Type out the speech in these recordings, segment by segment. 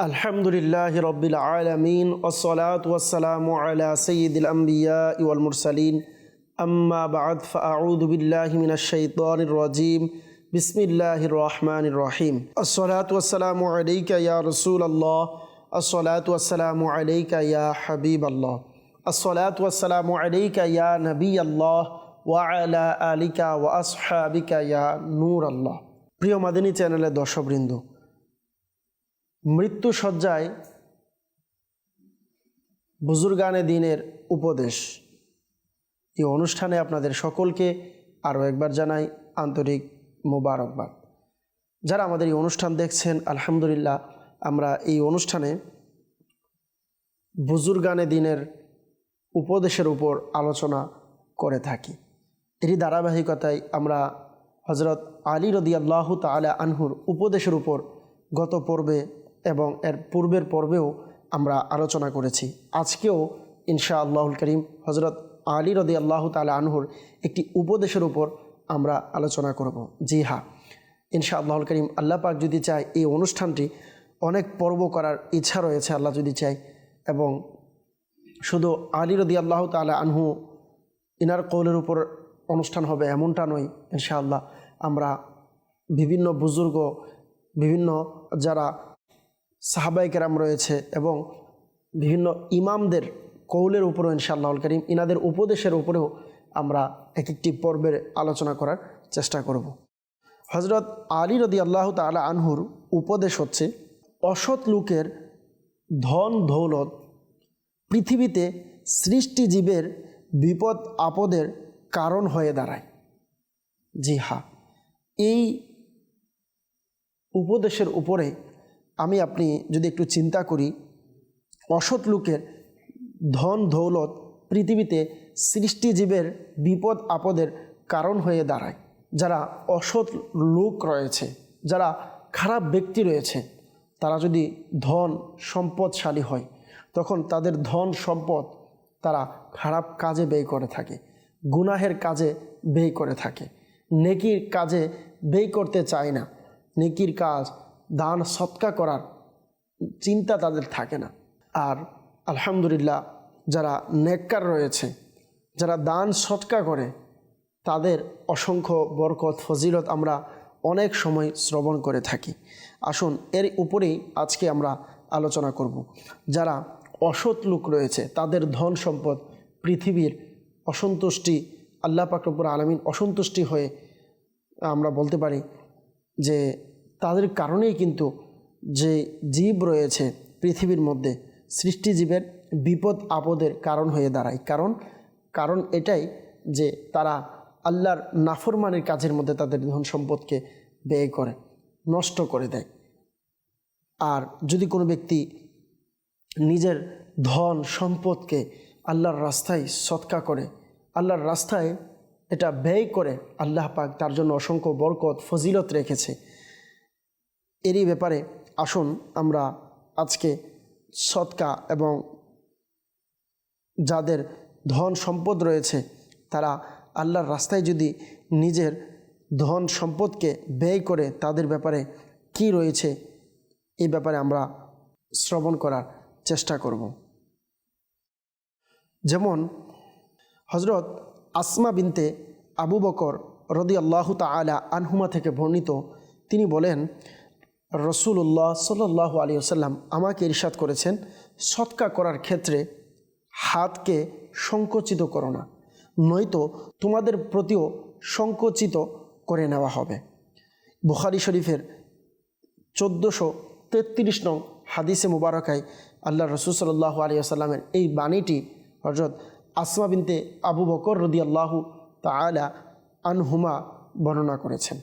الحمد لله رب العالمين والصلاة والسلام على سيد الأنبياء والمرسلين أما بعد فأعوذ بالله من الشيطان الرجيم بسم الله الرحمن الرحيم الصلاة والسلام عليك يا رسول الله الصلاة والسلام عليك يا حبيب الله الصلاة والسلام عليك يا نبي الله وعلى آلك وأصحابك يا نور الله প্রিয় মাদিনী চ্যানেলের দর্শকবৃন্দ মৃত্যু সজ্জায় বুজুর্গানে দিনের উপদেশ। এই অনুষ্ঠানে আপনাদের সকলকে আরও একবার জানাই আন্তরিক মোবারকবাদ। যারা আমাদের এই অনুষ্ঠান দেখছেন, আলহামদুলিল্লাহ, আমরা এই অনুষ্ঠানে বুজুর্গানে দিনের উপদেশের উপর আলোচনা করে থাকি। এরই ধারাবাহিকতায় আমরা হজরত আলী রদি আল্লাহ তালা আনহুর উপদেশের উপর গত পর্বে এবং এর পূর্বের পর্বেও আমরা আলোচনা করেছি। আজকেও ইনশা আল্লাহুল করিম হজরত আলী রদি আল্লাহ তালা আনহুর একটি উপদেশের উপর আমরা আলোচনা করব। জি হা ইনশা আল্লাহুল করিম আল্লাহ পাক যদি চায় এই অনুষ্ঠানটি অনেক পর্ব করার ইচ্ছা রয়েছে আল্লাহ যদি চায় এবং শুধু আলী রদি আল্লাহ তালা আনহু ইনার কৌলের উপর অনুষ্ঠান হবে এমনটা নয়, ইনশাআল্লাহ আমরা বিভিন্ন বুজুর্গ, বিভিন্ন যারা সাহাবাই কেরাম রয়েছে এবং বিভিন্ন ইমামদের কৌলের উপরও ইনশাআল্লাহুল করিম, ইনাদের উপদেশের উপরেও আমরা এক একটি পর্বের আলোচনা করার চেষ্টা করব। হজরত আলী রদি আল্লাহ তালা আনহুর উপদেশ হচ্ছে, অসৎ লোকের ধন দৌলত পৃথিবীতে সৃষ্টিজীবের বিপদ আপদের কারণ হয়ে দাঁড়ায়। জি হা এই উপদেশের উপরে আমি আপনি যদি একটু চিন্তা করি, অসৎ লোকের ধন দৌলত পৃথিবীতে সৃষ্টিজীবের বিপদ আপদের কারণ হয়ে দাঁড়ায়। যারা অসৎ লোক রয়েছে, যারা খারাপ ব্যক্তি রয়েছে, তারা যদি ধন সম্পদশালী হয়, তখন তাদের ধন সম্পদ তারা খারাপ কাজে ব্যয় করে থাকে, গুনাহের কাজে ব্যয় করে থাকে। নেকির কাজে ব্যয় করতে চায় না। নেকির কাজ দান সৎকা করার চিন্তা তাদের থাকে না। আর আলহামদুলিল্লাহ যারা নেককার রয়েছে, যারা দান সৎকা করে, তাদের অসংখ্য বরকত, ফজিলত আমরা অনেক সময় শ্রবণ করে থাকি। আসুন, এর উপরেই আজকে আমরা আলোচনা করব। যারা অসৎ লোক রয়েছে, তাদের ধন সম্পদ, পৃথিবীর অসন্তুষ্টি, আল্লাহ পাকরবুর আলমিন অসন্তুষ্টি হয়ে আমরা বলতে পারি যে তাদের কারণেই কিন্তু যে জীব রয়েছে পৃথিবীর মধ্যে সৃষ্টিজীবের বিপদ আপদের কারণ হয়ে দাঁড়ায়। কারণ কারণ এটাই যে তারা আল্লাহর নাফরমানের কাজের মধ্যে তাদের ধন সম্পদকে ব্যয় করে, নষ্ট করে দেয়। আর যদি কোনো ব্যক্তি নিজের ধন সম্পদকে আল্লাহর রাস্তায় সৎকা করে, আল্লাহর রাস্তায় এটা ব্যয় করে, আল্লাহ পাক তার জন্য অসংখ্য বরকত, ফজিলত রেখেছে। এরই ব্যাপারে আসুন আমরা আজকে সৎকা এবং যাদের ধন সম্পদ রয়েছে, তারা আল্লাহর রাস্তায় যদি নিজের ধন সম্পদকে ব্যয় করে তাদের ব্যাপারে কি রয়েছে, এই ব্যাপারে আমরা শ্রবণ করার চেষ্টা করব। যেমন হজরত আসমা বিনতে আবু বকর রদি আল্লাহ তালা আনহুমা থেকে বর্ণিত, তিনি বলেন রসুল্লাহ সাল্লাহ আলী আসাল্লাম আমাকে ইরশাদ করেছেন, সৎকা করার ক্ষেত্রে হাতকে সংকুচিত করো না, নয়তো তোমাদের প্রতিও সংকুচিত করে নেওয়া হবে। বুখারি শরীফের চোদ্দোশো তেত্রিশ নং হাদিসে মুবারকায় আল্লাহ রসুল সাল্লাহ আলী আসাল্লামের এই বাণীটি হজরত আসমা বিনতে আবু বকর রদি আল্লাহ তালা আনহুমা বর্ণনা করেছেন।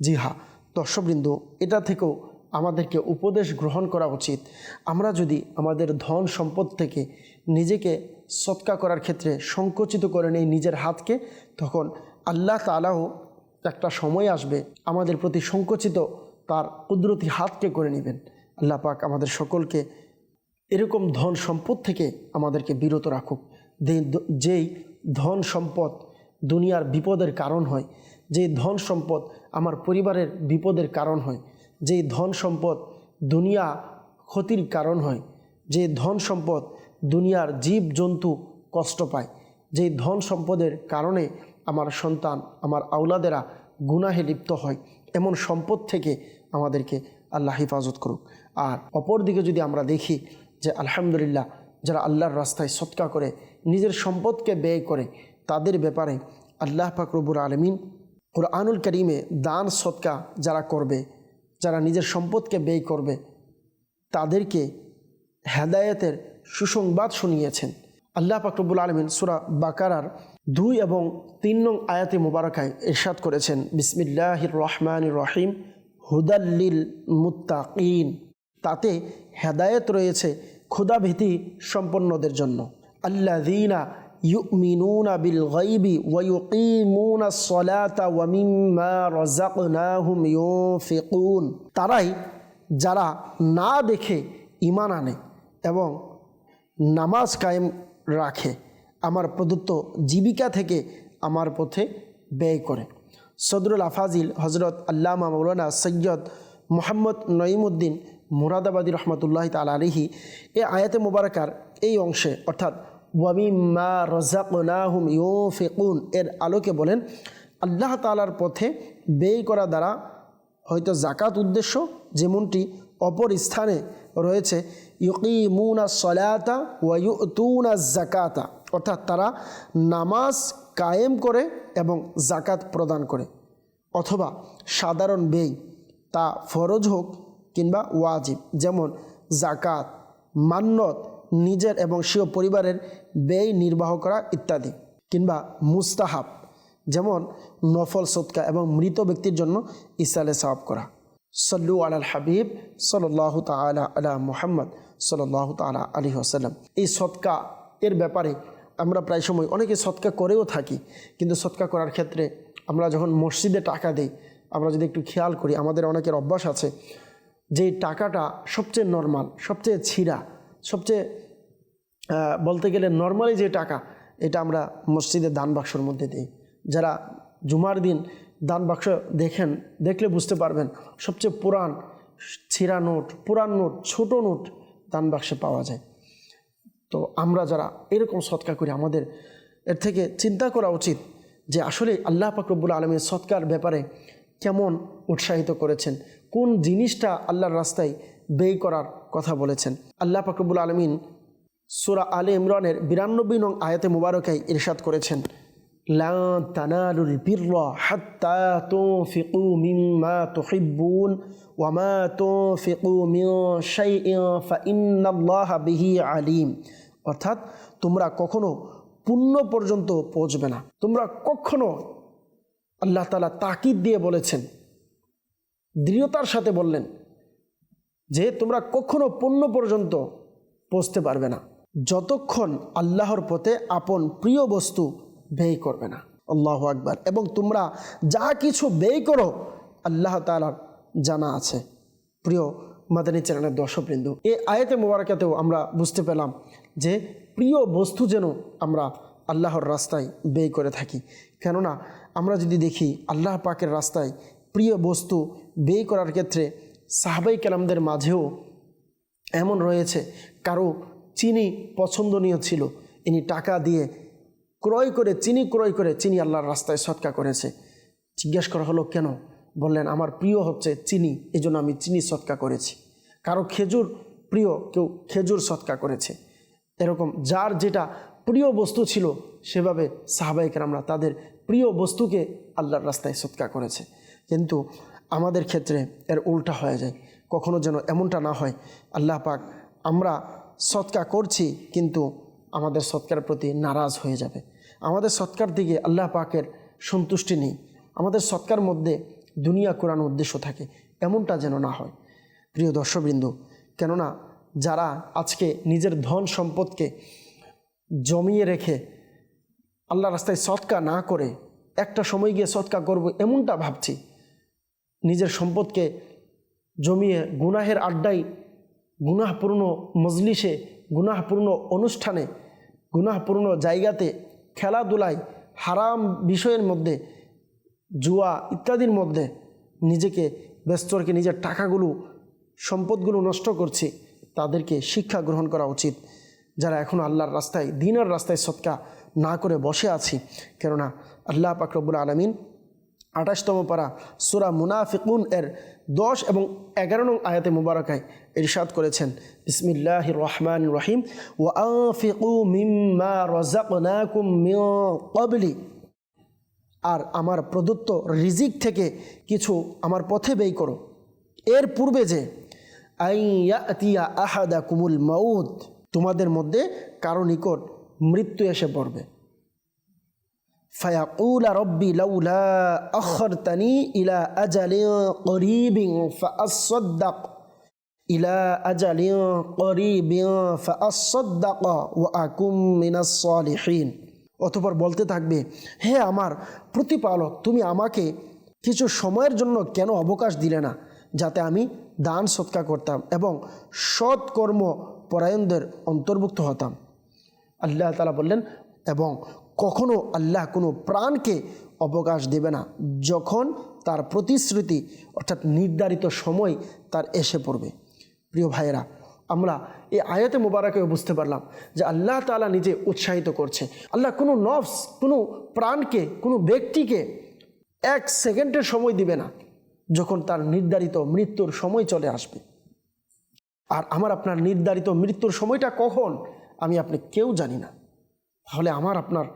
জি হ্যাঁ দর্শকবৃন্দ, এটা থেকেও আমাদেরকে উপদেশ গ্রহণ করা উচিত। আমরা যদি আমাদের ধন সম্পদ থেকে নিজেকে সৎকা করার ক্ষেত্রে সংকুচিত করে নেই নিজের হাতকে, তখন আল্লাহ তালাও একটা সময় আসবে আমাদের প্রতি সংকুচিত তার কুদরতি হাতকে করে নেবেন। আল্লাহ পাক আমাদের সকলকে এরকম ধন সম্পদ থেকে আমাদেরকে বিরত রাখুক। যেই ধন সম্পদ দুনিয়ার বিপদের কারণ হয়, যে ধন সম্পদ আমার পরিবারের বিপদের কারণ হয় যেই ধন সম্পদ দুনিয়া ক্ষতির কারণ হয়, যে ধন সম্পদ দুনিয়ার জীব জন্তু কষ্ট পায়, যে ধন সম্পদের কারণে আমার সন্তান, আমার আওলাদেরা গুনাহে লিপ্ত হয়, এমন সম্পদ থেকে আমাদেরকে আল্লাহ হেফাজত করুক। আর অপরদিকে যদি আমরা দেখি যে আলহামদুলিল্লাহ যারা আল্লাহর রাস্তায় সৎকা করে, নিজের সম্পদকে ব্যয় করে, তাদের ব্যাপারে আল্লাহ ফাকরবুর আলমিন কোরআনুল করিমে দান সৎকা যারা করবে, যারা নিজের সম্পদকে ব্যয় করবে, তাদেরকে হেদায়েতের সুসংবাদ শুনিয়েছেন। আল্লাহ ফাকরবুল আলমিন সুরা বাকারার দুই এবং তিন নং আয়াতে মুবারকায় ইরশাদ করেছেন, বিসমিল্লাহির রহমান রহিম হুদাল্লিল মুত্তাকিন। তাতে হেদায়েত রয়েছে ক্ষুদাভীতি সম্পন্নদের জন্য। আল্লাযীনা ইউমিনুনা ওয়া ইউকিমুনা সলাতা ওয়া মিম্মা রাযাকনাহুম ইউনফিকুন তারাই যারা না দেখে ঈমান আনে এবং নামাজ কায়েম রাখে, আমার প্রদত্ত জীবিকা থেকে আমার পথে ব্যয় করে। সদরুল আফাজিল হজরত আল্লামা মৌলানা সৈয়দ মোহাম্মদ নঈমুদ্দিন মুরাদাবাদী রহমতুল্লাহ তাল আলিহি এ আয়াতে মুবারকার এই অংশে, অর্থাৎ ওয়ামিম্মা ইউ ফেকুন এর আলোকে বলেন, আল্লাহ তালার পথে ব্যয় করা দ্বারা হয়তো জাকাত উদ্দেশ্য, যেমনটি অপর স্থানে রয়েছে, ইউকিমুনা সলাতা ওয়াইতুনা জাকাতা অর্থাৎ তারা নামাজ কায়েম করে এবং জাকাত প্রদান করে, অথবা সাধারণ ব্যয়, তা ফরজ হোক কিংবা ওয়াজিব। যেমন জাকাত মান্নত, নিজের এবং স্বীয় পরিবারের ব্যয় নির্বাহ করা ইত্যাদি কিংবা মুস্তাহাব, যেমন নফল সৎকা এবং মৃত ব্যক্তির জন্য ইসালে সাহাব করা। সল্লু আলাল হাবিব সাল্লাহ তালা আলা মুহাম্মদ সাল্লাহ তালা আলী আসাল্লাম এই সৎকা এর ব্যাপারে আমরা প্রায় সময় অনেকে সৎকা করেও থাকি, কিন্তু সৎকা করার ক্ষেত্রে আমরা যখন মসজিদে টাকা দিই, আমরা যদি একটু খেয়াল করি, আমাদের অনেকের অভ্যাস আছে যে টাকাটা সবচেয়ে নর্মাল, সবচেয়ে ছিঁড়া, সবচেয়ে বলতে গেলে নর্মালি যে টাকা, এটা আমরা মসজিদের দান বাক্সর মধ্যে দিই। যারা জুমার দিন দান বাক্স দেখেন, দেখলে বুঝতে পারবেন সবচেয়ে পুরান ছিঁড়া নোট পুরান নোট, ছোট নোট দান বাক্সে পাওয়া যায়। তো আমরা যারা এরকম সৎকার করি, আমাদের এর থেকে চিন্তা করা উচিত যে আসলে আল্লাহ পাকরবুল আলমীর সৎকার ব্যাপারে কেমন উৎসাহিত করেছেন, কোন জিনিসটা আল্লাহর রাস্তায় ব্যয় করার কথা বলেছেন। আল্লাহ পাকরবুল আলমিন সুরা আলী ইমরানের বিরানব্বই নং আয়াতে মুবারকাই ইরশাদ করেছেন, লা মিম্মা আলিম। অর্থাৎ তোমরা কখনো পুণ্য পর্যন্ত পৌঁছবে না। তোমরা কখনো আল্লাহ তালা তাকিদ দিয়ে বলেছেন, দৃঢ়তার সাথে বললেন যে তোমরা কখনো পুণ্য পর্যন্ত পৌঁছতে পারবে না। যতক্ষণ আল্লাহর পথে আপন প্রিয় বস্তু ব্যয় করবে না। আল্লাহ আকবার। এবং তোমরা যা কিছু ব্যয় করো, আল্লাহ তালার জানা আছে। প্রিয় মাদানী চ্যানেলের দর্শকবৃন্দ, এই আয়াতে মোবারকাতেও আমরা বুঝতে পেলাম যে প্রিয় বস্তু যেন আমরা আল্লাহর রাস্তায় ব্যয় করে থাকি। কেননা আমরা যদি দেখি আল্লাহ পাকের রাস্তায় প্রিয় বস্তু ব্যয় করার ক্ষেত্রে সাহাবাই কালামদের মাঝেও এমন রয়েছে, কারও চিনি পছন্দনীয় ছিল। ইনি টাকা দিয়ে ক্রয় করে চিনি ক্রয় করে চিনি আল্লাহর রাস্তায় সৎকা করেছে। জিজ্ঞেস করা হলো, কেন? বললেন, আমার প্রিয় হচ্ছে চিনি এই আমি চিনি সৎকা করেছি। কারও খেজুর প্রিয় কেউ খেজুর সৎকা করেছে। এরকম যার যেটা প্রিয় বস্তু ছিল, সেভাবে সাহাবাহিকের আমরা তাদের প্রিয় বস্তুকে আল্লাহর রাস্তায় সৎকা করেছে। কিন্তু আমাদের ক্ষেত্রে এর উল্টা হয়ে যায়। কখনো যেন এমনটা না হয়, আল্লাহ পাক আমরা সৎকা করছি, কিন্তু আমাদের সৎকার প্রতি নারাজ হয়ে যাবে। আমাদের সৎকার দিকে আল্লাহ পাকের সন্তুষ্টি নেই। আমাদের সৎকার মধ্যে দুনিয়া কোরআন উদ্দেশ্য থাকে, এমনটা যেন না হয়। প্রিয় দর্শকবৃন্দ, কেননা যারা আজকে নিজের ধন সম্পদকে জমিয়ে রেখে আল্লাহ রাস্তায় সৎকা না করে, একটা সময় গিয়ে সৎকা করব এমনটা ভাবছি, নিজের সম্পদকে জমিয়ে গুনাহের আড্ডায় গুনাহপূর্ণ মজলিসে, গুনাহপূর্ণ অনুষ্ঠানে, গুনাহপূর্ণ জায়গাতে খেলাধুলায় হারাম বিষয়ের মধ্যে, জুয়া ইত্যাদির মধ্যে নিজেকে ব্যস্ত রেখে নিজের টাকাগুলো, সম্পদগুলো নষ্ট করছি, তাদেরকে শিক্ষা গ্রহণ করা উচিত। যারা এখন আল্লাহর রাস্তায়, দিনের রাস্তায় সৎকা না করে বসে আছি, কেননা আল্লাহ পাকরবুল আলমিন আঠাশতম পারা সুরা মুনাফিকুন এর দশ এবং এগারো নং আয়াতে মুবারকায় ইরশাদ করেছেন। বিসমিল্লাহ রহমান রহিম। ওয়াফিকু মিম্মা মিন আর আমার প্রদত্ত রিজিক থেকে কিছু আমার পথে ব্যয় করো। এর পূর্বে যে আইয়া আহাদা কুমুল মাউদ তোমাদের মধ্যে কারও নিকট মৃত্যু এসে পড়বে। فيقول ربي لولا أخرتني إلى أجل قريب فأصدق إلى أجل قريب فأصدق وأكن من الصالحين অতপর বলতে থাকবে হে আমার প্রতিপালক তুমি আমাকে কিছু সময়ের জন্য কেন অবকাশ দিলে না যাতে আমি দান সৎকা করতাম এবং সৎ কর্ম পরায়ণদের অন্তর্ভুক্ত হতাম আল্লাহ তালা বললেন এবং কখনো আল্লাহ কোনো প্রাণকে অবকাশ দেবে না। যখন তার প্রতিশ্রুতি, অর্থাৎ নির্ধারিত সময় তার এসে পড়বে। প্রিয় ভাইয়েরা, আমরা এই আয়াতে মোবারকে বুঝতে পারলাম যে আল্লাহ তালা নিজে উৎসাহিত করছে। আল্লাহ কোনো নফস, কোনো প্রাণকে, কোনো ব্যক্তিকে এক সেকেন্ডের সময় দিবে না, যখন তার নির্ধারিত মৃত্যুর সময় চলে আসবে। আর আমার আপনার নির্ধারিত মৃত্যুর সময়টা কখন, আমি আপনি কেউ জানি না। তাহলে আমার আপনার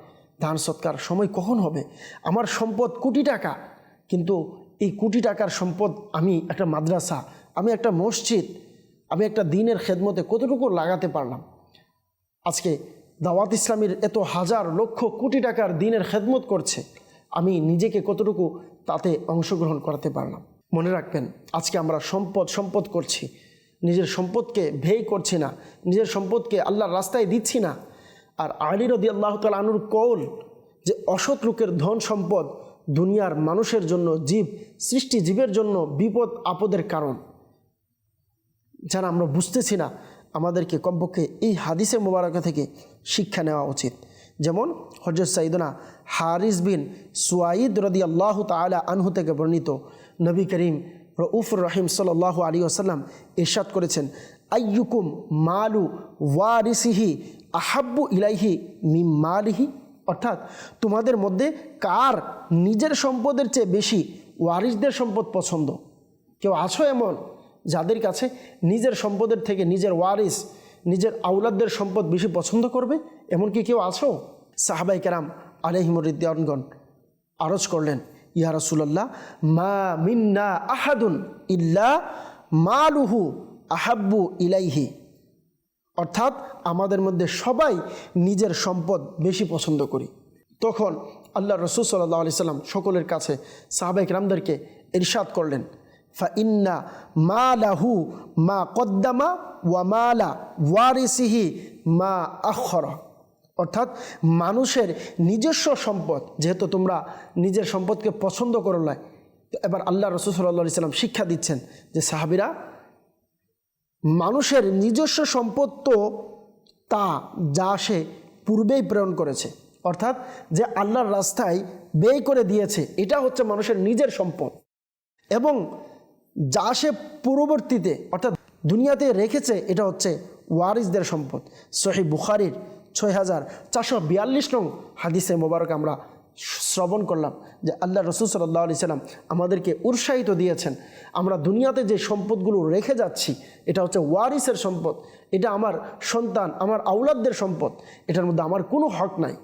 দান সৎকার সময় কখন হবে? আমার সম্পদ কোটি টাকা, কিন্তু এই কোটি টাকার সম্পদ আমি একটা মাদ্রাসা, আমি একটা মসজিদ, আমি একটা দিনের খেদমতে কতটুকু লাগাতে পারলাম? আজকে দাওয়াত ইসলামীর এত হাজার লক্ষ কোটি টাকার দিনের খেদমত করছে, আমি নিজেকে কতটুকু তাতে অংশগ্রহণ করাতে পারলাম? মনে রাখবেন, আজকে আমরা সম্পদ সম্পদ করছি, নিজের সম্পদকে ভেই করছি না, নিজের সম্পদকে আল্লাহর রাস্তায় দিচ্ছি না আর আলী রদি আল্লাহ আনুর কৌল যে অসৎ লোকের ধন সম্পদ দুনিয়ার মানুষের জন্য জীব, সৃষ্টি জীবের জন্য বিপদ, আপদের কারণ। যারা আমরা বুঝতেছি না, আমাদেরকে কমপক্ষে এই হাদিসে মোবারক থেকে শিক্ষা নেওয়া উচিত। যেমন হজরত সাইদনা হারিস বিন সুয়াইদ রদি আল্লাহ তালা আনহু থেকে বর্ণিত নবী করিম রউফুর রহিম সাল্লাহ আলী আসাল্লাম ইরশাদ করেছেন, আইয়ুকুম মালু ওয়ারিসিহি আহাব্বু ইলাইহি মিম মালিহি, অর্থাৎ তোমাদের মধ্যে কার নিজের সম্পদের চেয়ে বেশি ওয়ারিসদের সম্পদ পছন্দ? কেউ আছো এমন যাদের কাছে নিজের সম্পদের থেকে নিজের ওয়ারিস নিজের আউলাদদের সম্পদ বেশি পছন্দ করবে? এমন কি কেউ আছো? সাহাবাই কেরাম আলহিমরিদ্দানগণ আরজ করলেন, ইয়া রসুল্লাহ মা মিন্না আহাদুন ইল্লা মালুহু আহাব্বু ইলাইহি। অর্থাৎ আমাদের মধ্যে সবাই নিজের সম্পদ বেশি পছন্দ করি। তখন আল্লাহ রসুল সাল্লাহ আলি সাল্লাম সকলের কাছে সাহাবাইক রামদেরকে ইরশাদ করলেন, ফা ইন্না মা লাহু মা কদ্দামা ওয়া মালা ওয়ারিসিহি মা আখর। অর্থাৎ মানুষের নিজস্ব সম্পদ, যেহেতু তোমরা নিজের সম্পদকে পছন্দ করো না এবার আল্লাহ রসুল সাল্লাহ সাল্লাম শিক্ষা দিচ্ছেন যে সাহাবিরা মানুষের নিজস্ব সম্পদ তো তা যা সে পূর্বেই প্রেরণ করেছে। অর্থাৎ যে আল্লাহর রাস্তায় ব্যয় করে দিয়েছে, এটা হচ্ছে মানুষের নিজের সম্পদ। এবং যা সে পূর্ববর্তীতে, অর্থাৎ দুনিয়াতে রেখেছে, এটা হচ্ছে ওয়ারিসদের সম্পদ। সহি বুখারির ছয় হাজার চারশো বিয়াল্লিশ নং হাদিসে মোবারক আমরা শ্রবণ করলাম যে আল্লাহ রসুল সাল্লাহ আলি সাল্লাম আমাদেরকে উৎসাহিত দিয়েছেন। আমরা দুনিয়াতে যে সম্পদগুলো রেখে যাচ্ছি, এটা হচ্ছে ওয়ারিসের সম্পদ, এটা আমার সন্তান, আমার আউলাদদের সম্পদ, এটার মধ্যে আমার কোনো হক নাই।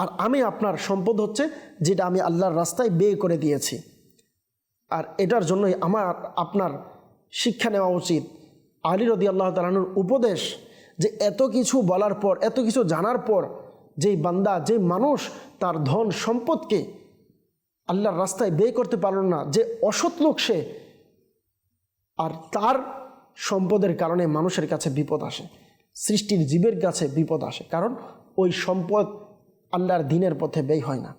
আর আমি আপনার সম্পদ হচ্ছে যেটা আমি আল্লাহর রাস্তায় ব্যয় করে দিয়েছি। আর এটার জন্যই আমার, আপনার শিক্ষা নেওয়া উচিত। আলী রদি আল্লাহ তালানুর উপদেশ যে এত কিছু বলার পর, এত কিছু জানার পর যেই বান্দা যে মানুষ তার ধন সম্পদকে আল্লাহর রাস্তায় ব্যয় করতে পারল না, যে অসৎ লোক সে, আর তার সম্পদের কারণে মানুষের কাছে বিপদ আসে, সৃষ্টির জীবের কাছে বিপদ আসে, কারণ ওই সম্পদ আল্লাহর দিনের পথে ব্যয় হয় না।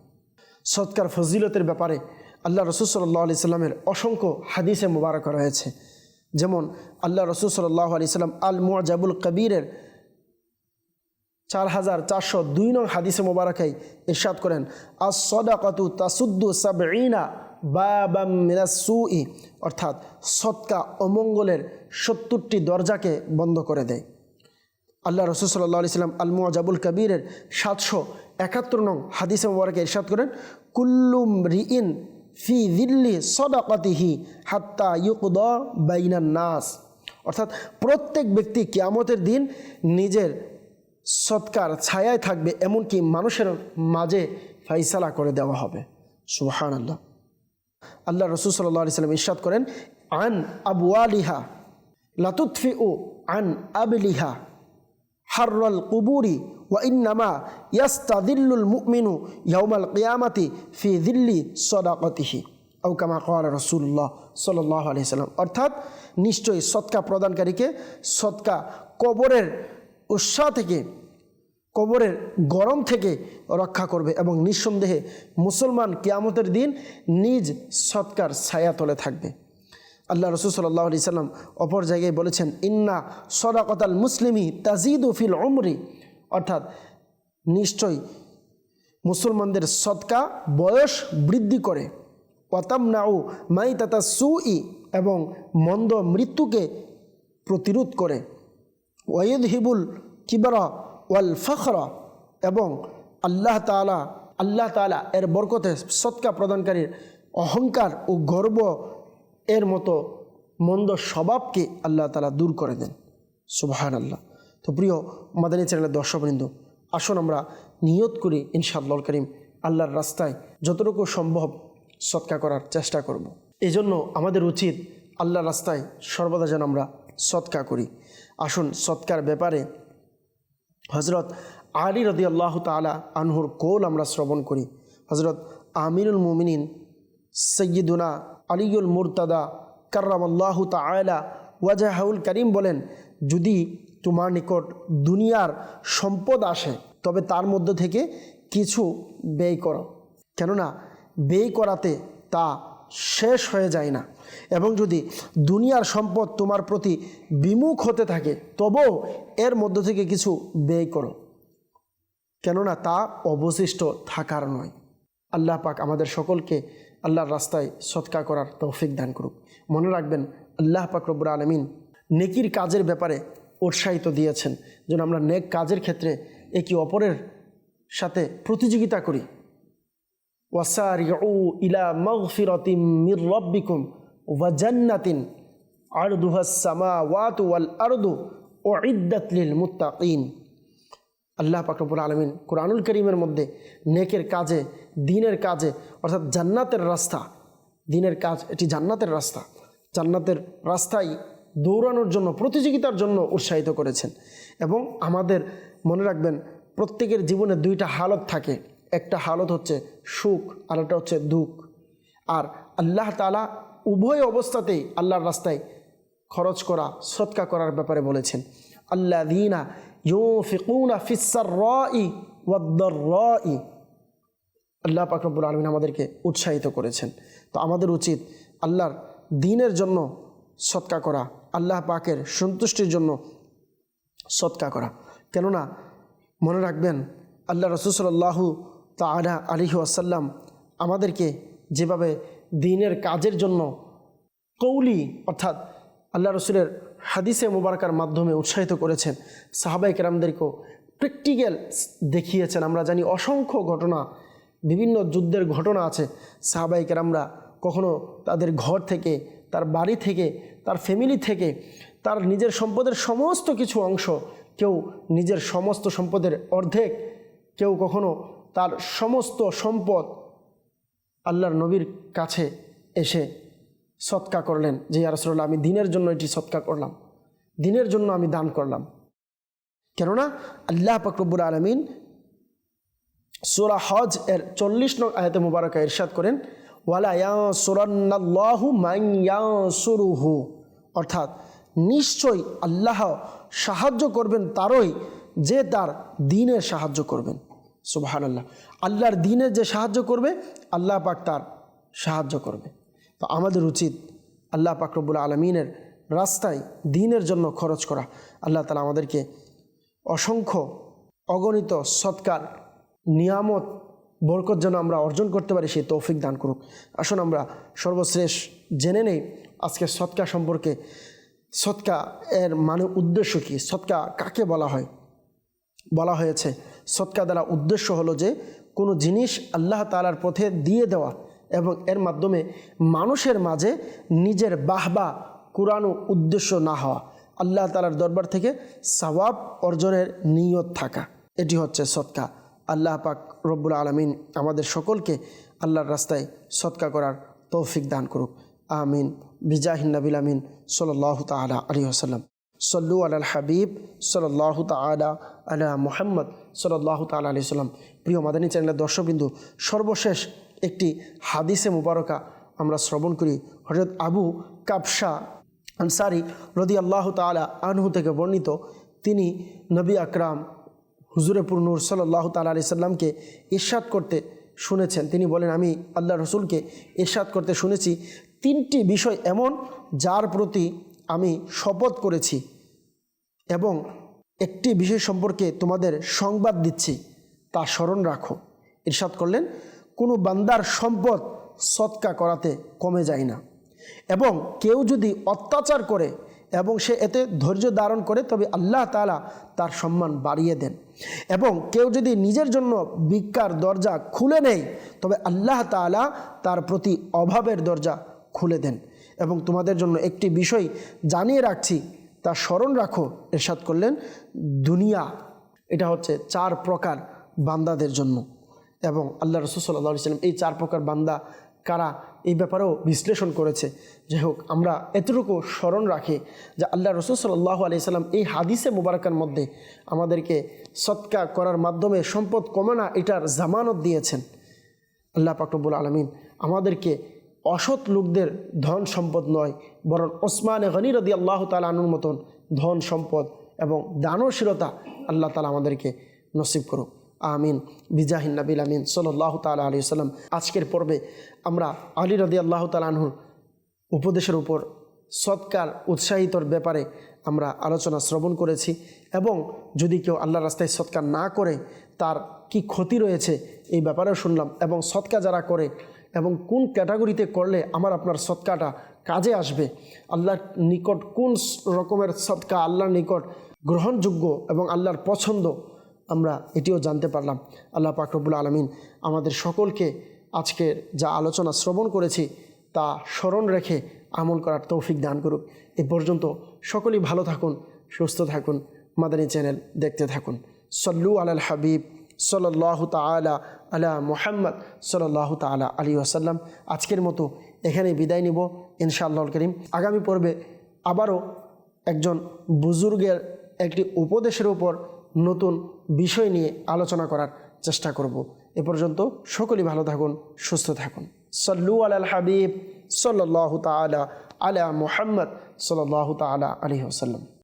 সৎকার ফজিলতের ব্যাপারে আল্লাহ রসুল সাল্লাহ আলি সাল্লামের অসংখ্য হাদিসে মুবারক রয়েছে। যেমন আল্লাহ রসুল সাল্লাহ আলি সাল্লাম আল মুআজাবুল কবিরের চার হাজার চারশো দুই নং হাদিসে মোবারকাই ইরশাদ করেন আস সদাকাতু তাসুদ্দু সাবঈনা বাবাম মিনাসুই অর্থাৎ সৎকা অমঙ্গলের সত্তরটি দরজাকে বন্ধ করে দেয়। আল্লাহ রসুল সাল্লাহ আলিয়াল্লাম আল মুজাবুল কবিরের সাতশো একাত্তর নং হাদিসে মোবারকে ইরশাদ করেন কুল্লুম রিইন ফি দিল্লি সদাকাতিহি হাত্তা ইউকদ বাইনান নাস অর্থাৎ প্রত্যেক ব্যক্তি কিয়ামতের দিন নিজের সৎকার ছায়ায় থাকবে, এমনকি মানুষের মাঝে ফাইসালা করে দেওয়া হবে। সুবহান আল্লাহ আল্লাহ রসুল সাল্লাহ আলি সাল্লাম ইরশাদ করেন, আন আবু আলিহা লাতুৎফি ও আন আবলিহা হার্রল কুবুরি ওয়া ইন্নামা ইয়াস্তাদিল্লুল মুমিনু ইয়াউমাল কিয়ামাতি ফি দিল্লি সদাকতিহি। আউ কামা কওয়াল রসুল্লাহ সাল্লাহ আলি সাল্লাম। অর্থাৎ নিশ্চয়ই সৎকা প্রদানকারীকে সৎকা কবরের উৎসাহ থেকে কবরের গরম থেকে রক্ষা করবে এবং নিঃসন্দেহে মুসলমান কিয়ামতের দিন নিজ সৎকার ছায়া তলে থাকবে। আল্লাহ রসুল সাল্লাহ আলি সাল্লাম অপর জায়গায় বলেছেন, ইন্না সদাকতাল মুসলিমি তাজিদ ফিল অমরি অর্থাৎ নিশ্চয় মুসলমানদের সৎকা বয়স বৃদ্ধি করে। ওয়াতাম নাউ মাই তাতা সুই এবং মন্দ মৃত্যুকে প্রতিরোধ করে। ওয়েদ হিবুল কিবরা ওয়াল ফখরা এবং আল্লাহ তালা আল্লাহ তালা এর বরকতে সৎকা প্রদানকারীর অহংকার ও গর্ব এর মতো মন্দ স্বভাবকে আল্লাহ তালা দূর করে দেন। সুবাহান আল্লাহ তো প্রিয় মাদানী চ্যানেলের দর্শকবৃন্দ, আসুন আমরা নিয়ত করি ইনশাআল্লাহ করিম আল্লাহর রাস্তায় যতটুকু সম্ভব সৎকা করার চেষ্টা করব। এই জন্য আমাদের উচিত আল্লাহর রাস্তায় সর্বদা যেন আমরা সৎকা করি। আসুন সৎকার ব্যাপারে হজরত আলী রদি আল্লাহ তালা আনহুর কোল আমরা শ্রবণ করি। হজরত আমিরুল মুমিনিন সৈয়দুনা আলিউল মুরতাদা কার্রাম আল্লাহ তালা ওয়াজাহাউল করিম বলেন, যদি তোমার নিকট দুনিয়ার সম্পদ আসে, তবে তার মধ্য থেকে কিছু ব্যয় করো। কেননা ব্যয় করাতে তা শেষ হয়ে যায় না। এবং যদি দুনিয়ার সম্পদ তোমার প্রতি বিমুখ হতে থাকে, তবুও এর মধ্য থেকে কিছু ব্যয় করো। কেননা তা অবশিষ্ট থাকার নয়। আল্লাহ পাক আমাদের সকলকে আল্লাহর রাস্তায় সৎকা করার তৌফিক দান করুক। মনে রাখবেন, আল্লাহ পাক রব্বুর আলমিন নেকির কাজের ব্যাপারে উৎসাহিত দিয়েছেন। যেন আমরা নেক কাজের ক্ষেত্রে একে অপরের সাথে প্রতিযোগিতা করি। ওয়াসারিউ ইলা মাগফিরাতিম মির রব্বিকুম ওয়া জান্নাতিন আরদুহাস সামাওয়াতু ওয়াল আরদু আল্লাহ পাকরবুল আলমিন কোরআনুল করিমের মধ্যে নেকের কাজে, দিনের কাজে, অর্থাৎ জান্নাতের রাস্তা, দিনের কাজ এটি জান্নাতের রাস্তা, জান্নাতের রাস্তায় দৌড়ানোর জন্য, প্রতিযোগিতার জন্য উৎসাহিত করেছেন। এবং আমাদের মনে রাখবেন, প্রত্যেকের জীবনে দুইটা হালত থাকে। একটা হালত হচ্ছে সুখ আর একটা হচ্ছে দুঃখ। আর আল্লাহ তালা উভয় অবস্থাতেই আল্লাহর রাস্তায় খরচ করা, সৎকা করার ব্যাপারে বলেছেন। আল্লাহ দিনা ইউফিকুনা ফিসার রি ওয়াদ্দর রি আল্লাহ পাকরবুল আলমিন আমাদেরকে উৎসাহিত করেছেন। তো আমাদের উচিত আল্লাহর দিনের জন্য সৎকা করা, আল্লাহ পাকের সন্তুষ্টির জন্য সৎকা করা। কেননা মনে রাখবেন, আল্লাহ রসুসল্লাহু তালা আলিহু আসাল্লাম আমাদেরকে যেভাবে দিনের কাজের জন্য কৌলি, অর্থাৎ আল্লাহ রসুলের হাদিসে মুবারকার মাধ্যমে উৎসাহিত করেছেন সাহাবাই কেরামদেরকেও প্র্যাকটিক্যাল দেখিয়েছেন। আমরা জানি অসংখ্য ঘটনা, বিভিন্ন যুদ্ধের ঘটনা আছে। সাহাবাই কেরামরা কখনো তাদের ঘর থেকে, তার বাড়ি থেকে, তার ফ্যামিলি থেকে, তার নিজের সম্পদের সমস্ত কিছু অংশ কেউ নিজের সমস্ত সম্পদের অর্ধেক, কেউ কখনো তার সমস্ত সম্পদ আল্লাহর নবীর কাছে এসে সৎকা করলেন যে ইয়ারসল্লাহ আমি দিনের জন্য এটি সৎকা করলাম। দিনের জন্য আমি দান করলাম। কেননা আল্লাহ ফকরবুর আলমিন সোরা হজ এর চল্লিশ নং আয়তে মুবারকা ইরশাদ করেন অর্থাৎ, নিশ্চয়ই আল্লাহ সাহায্য করবেন তারই যে তার দিনের সাহায্য করবেন। সুবাহান আল্লাহ আল্লাহর দিনের যে সাহায্য করবে, আল্লাহ পাক তার সাহায্য করবে। তো আমাদের উচিত আল্লাহ পাক পাকরবুল আলমিনের রাস্তায় দিনের জন্য খরচ করা। আল্লাহ তালা আমাদেরকে অসংখ্য অগণিত সৎকার, নিয়ামত, বরকত যেন আমরা অর্জন করতে পারি, সেই তৌফিক দান করুক। আসুন আমরা সর্বশেষ জেনে নেই আজকে সৎকা সম্পর্কে। সৎকা এর মানে উদ্দেশ্য কী? সৎকা কাকে বলা হয়? বলা হয়েছে। সৎকা দ্বারা উদ্দেশ্য হলো যে, কোনো জিনিস আল্লাহ তালার পথে দিয়ে দেওয়া এবং এর মাধ্যমে মানুষের মাঝে নিজের বাহবা কুরানো উদ্দেশ্য না হওয়া, আল্লাহ তালার দরবার থেকে সওয়াব অর্জনের নিয়ত থাকা। এটি হচ্ছে সৎকা। আল্লাহ পাক রব্বুল আলমিন আমাদের সকলকে আল্লাহর রাস্তায় সৎকা করার তৌফিক দান করুক। আমিন। বিজাহিন নবিল আমিন। সাল্লাহ তালা আলী আসাল্লাম সল্লু আল হাবিব। সাল্লাহ তালা আলা মোহাম্মদ সাল্লাহ তালা আলি সাল্লাম। প্রিয় মাদানী চ্যানেলের দর্শকবিন্দু, সর্বশেষ একটি হাদিসে মুবারকা আমরা শ্রবণ করি। হজরত আবু কাবসা আনসারি রদি আল্লাহ তালা আনহু থেকে বর্ণিত। তিনি নবী আকরাম হুজুরে পুরনুর সাল্লাহ তালা আলি সাল্লামকে ইরশাদ করতে শুনেছেন। তিনি বলেন, আমি আল্লাহ রসুলকে ইরশাদ করতে শুনেছি। তিনটি বিষয় এমন যার প্রতি আমি শপথ করেছি এবং একটি বিষয় সম্পর্কে তোমাদের সংবাদ দিচ্ছি, তা স্মরণ রাখো। ইরশাদ করলেন, কোনো বান্দার সম্পদ সৎকা করাতে কমে যায় না। এবং কেউ যদি অত্যাচার করে এবং সে এতে ধৈর্য ধারণ করে, তবে আল্লাহ তালা তার সম্মান বাড়িয়ে দেন। এবং কেউ যদি নিজের জন্য ভিক্ষার দরজা খুলে নেয়, তবে আল্লাহ তালা তার প্রতি অভাবের দরজা খুলে দেন। এবং তোমাদের জন্য একটি বিষয় জানিয়ে রাখছি তা স্মরণ রাখো, এরশাদ করলেন, দুনিয়া, এটা হচ্ছে চার প্রকার বান্দাদের জন্য এবং আল্লাহ রসুল সাল্লাহ সাল্লাম এই চার প্রকার বান্দা কারা? এই ব্যাপারেও বিশ্লেষণ করেছে। যাই হোক, আমরা এতটুকু স্মরণ রাখি যে আল্লাহ রসুল সাল্লাহ আলি সাল্লাম এই হাদিসে মুবারকার মধ্যে আমাদেরকে সৎকা করার মাধ্যমে সম্পদ কমে না এটার জামানত দিয়েছেন। আল্লাহ পাকরবুল আলমিন আমাদেরকে অসৎ লোকদের ধন সম্পদ নয়, বরং ওসমান গনি রদি আল্লাহ তালানুর মতন ধন সম্পদ এবং দানশীলতা আল্লাহ তালা আমাদেরকে নসিব করুক। আমিন। বিজাহিন নবিল আমিন। সাল্লাহ তালা আলী সাল্লাম আজকের পর্বে আমরা আলী রদি আল্লাহ তালাহুর উপদেশের উপর সৎকার উৎসাহিতর ব্যাপারে আমরা আলোচনা শ্রবণ করেছি এবং যদি কেউ আল্লাহ রাস্তায় সৎকার না করে, তার কি ক্ষতি রয়েছে এই ব্যাপারেও শুনলাম এবং সৎকা যারা করে এবং কোন ক্যাটাগরিতে করলে আমার আপনার সৎকাটা কাজে আসবে? আল্লাহর নিকট কোন রকমের সৎকা আল্লাহর নিকট গ্রহণযোগ্য এবং আল্লাহর পছন্দ আমরা এটিও জানতে পারলাম। আল্লাহ পাকরবুল আলমিন আমাদের সকলকে আজকের যা আলোচনা শ্রবণ করেছি তা স্মরণ রেখে আমল করার তৌফিক দান করুক। এ পর্যন্ত সকলেই ভালো থাকুন, সুস্থ থাকুন, মাদানী চ্যানেল দেখতে থাকুন। সল্লু আলাল হাবিব সাল্লাহ তালা আলা মোহাম্মদ সাল্লাহ তালা আলী আসাল্লাম আজকের মতো এখানে বিদায় নিব, ইনশাআল্লাহ করিম। আগামী পর্বে আবারও একজন বুজুর্গের একটি উপদেশের উপর নতুন বিষয় নিয়ে আলোচনা করার চেষ্টা করব। এ পর্যন্ত সকলেই ভালো থাকুন, সুস্থ থাকুন। সল্লু আল হাবিব সাল্লাহ তালা আলা মোহাম্মদ সাল্লাহ তালা আলী আসাল্লাম